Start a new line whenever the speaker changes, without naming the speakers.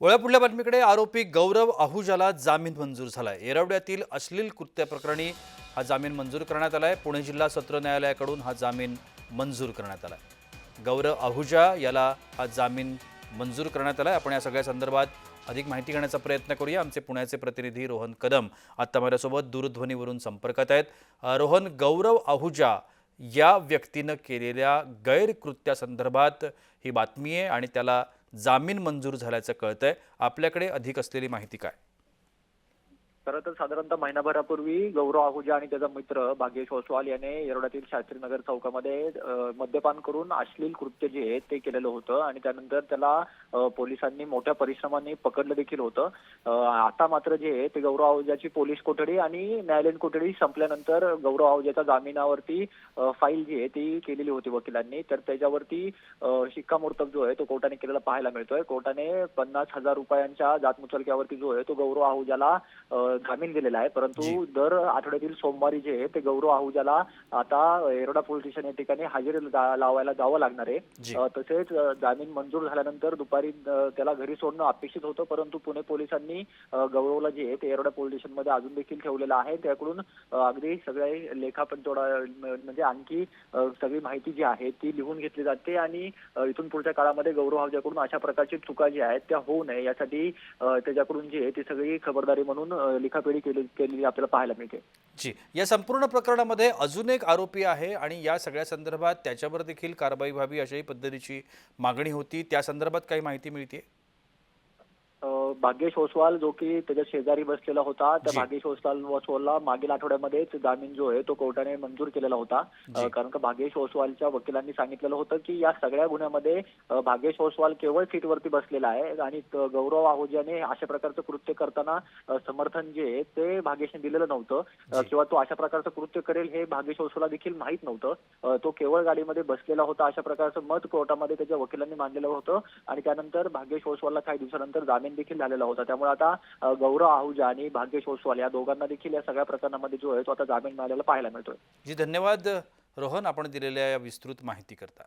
वळ्यापुढल्या बातमीकडे आरोपी गौरव आहुजाला जामीन मंजूर झालाय. येरवड्यातील अश्लील कृत्याप्रकरणी हा जामीन मंजूर करण्यात आलाय. पुणे जिल्हा सत्र न्यायालयाकडून हा जामीन मंजूर करण्यात आलाय. गौरव आहुजा याला हा जामीन मंजूर करण्यात आलाय. आपण या सगळ्या संदर्भात अधिक माहिती घेण्याचा प्रयत्न करूया. आमचे पुण्याचे प्रतिनिधी रोहन कदम आत्ता माझ्यासोबत दूरध्वनीवरून संपर्कात आहेत. रोहन गौरव आहुजा या व्यक्तीनं केलेल्या गैरकृत्यासंदर्भात ही बातमी आहे आणि त्याला जामीन मंजूर झाल्याचं कळतंय. आपल्याकडे अधिक असलेली माहिती काय?
खरं तर साधारणतः महिनाभरापूर्वी गौरव आहुजा आणि त्याचा मित्र भाग्येश ओसवाल याने येरवड्यातील शास्त्रीनगर चौकामध्ये मद्यपान करून अश्लील कृत्य जे आहे ते केलेलं होतं आणि त्यानंतर त्याला पोलिसांनी मोठ्या परिश्रमाने पकडलं देखील होतं. आता मात्र जे आहे ते गौरव आहुजाची पोलीस कोठडी आणि न्यायालयीन कोठडी संपल्यानंतर गौरव आहुजाच्या जामिनावरती फाईल जी आहे ती केलेली होती वकिलांनी. तर त्याच्यावरती शिक्कामोर्तब जो आहे तो कोर्टाने केलेला पाहायला मिळतोय. कोर्टाने पन्नास हजार रुपयांच्या जातमुचलक्यावरती जो आहे तो गौरव आहुजाला जामीन दिलेला आहे. परंतु. दर आठवड्यातील सोमवारी जे आहे ते गौरव आहुजाला आता येरवडा पोलीस स्टेशन या ठिकाणी हजेरी लावायला जावं लागणार आहे. तसेच जामीन मंजूर झाल्यानंतर दुपारी त्याला घरी सोडणं अपेक्षित होतं परंतु पुणे पोलिसांनी गौरवला जे आहे ते येरवडा पोलीस स्टेशनमध्ये अजून देखील ठेवलेलं आहे. त्याकडून अगदी सगळे लेखापंचोडा म्हणजे आणखी सगळी माहिती जी आहे ती लिहून घेतली जाते आणि इथून पुढच्या काळामध्ये गौरव आहुजाकडून अशा प्रकारची चुका जी आहेत त्या होऊ नये. यासाठी त्याच्याकडून जी आहे ती सगळी खबरदारी म्हणून लिखापेडी केली केलेली आपल्याला पाहायला मिळते.
जी. या संपूर्ण प्रकरणामध्ये अजून एक आरोपी आहे आणि या सगळ्या संदर्भात त्याच्यावर देखील कारवाई व्हावी अशाही पद्धतीची मागणी होती. त्या संदर्भात काही माहिती मिळते
भाग्येश ओसवाल जो की त्याच्या शेजारी बसलेला होता त्या. भाग्येश ओसवाल ओसवालला मागील आठवड्यामध्येच जामीन जो आहे तो कोर्टाने मंजूर केलेला होता. कारण का भाग्येश ओसवालच्या वकिलांनी सांगितलेलं होतं की या सगळ्या गुन्ह्यामध्ये भाग्येश ओसवाल केवळ सीटवरती बसलेला आहे आणि गौरव आहुजाने अशा प्रकारचं कृत्य करताना समर्थन जे आहे ते भाग्येशने दिलेलं नव्हतं. किंवा तो अशा प्रकारचं कृत्य करेल हे भाग्येश ओसवालला देखील माहीत नव्हतं तो केवळ गाडीमध्ये बसलेला होता अशा प्रकारचं मत कोर्टामध्ये त्याच्या वकिलांनी मांडलेलं होतं आणि त्यानंतर भाग्येश ओसवालला काही दिवसानंतर जामीन देखील झालेला होता. त्यामुळे आता गौरव आहुजा आणि भाग्येश ओसवाल या दोघांना देखील या सगळ्या प्रकरणामध्ये जो आहे तो आता जामीन मिळालेला पाहायला मिळतोय.
जी धन्यवाद रोहन. आपण दिलेल्या या विस्तृत माहिती करता